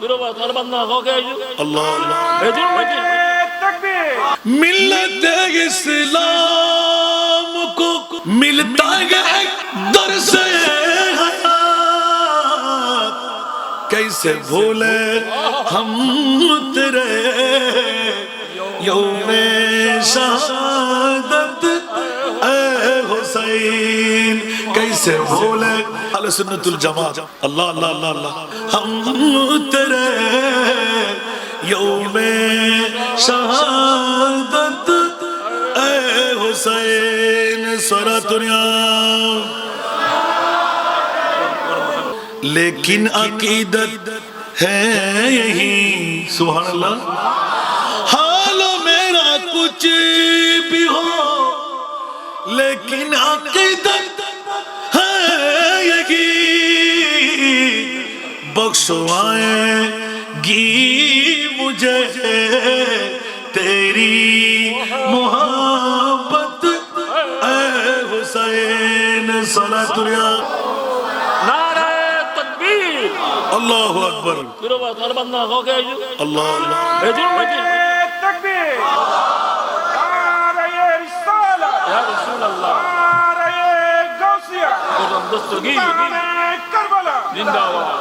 بندہ ہو گیا اللہ اللہ بھیجو بھیجو ملت اسلام کو ملتا ہے درس حیات۔ کیسے بھولے ہم تیرے یوم شہادت کیسے بھولے علی سنت الجماعت اللہ اللہ اللہ اللہ۔ ہم تیرے یوم شہادت، اے حسین سورہ دنیا۔ لیکن عقیدت ہے یہی، سبحان اللہ۔ حال میرا کچھ بھی ہو، لیکن عقیدت بخشوائیں گی مجھے تیری محبت۔ اے حسین صلاة اللہ نعرہ تکبیر۔ اللہ اکبر۔ اللہ اللہ بھیجو بھیجو۔ تکبیر۔ نعرہ رسالہ یا رسول اللہ۔ نعرہ غوثیہ۔ قرم دستگیر زندہ باد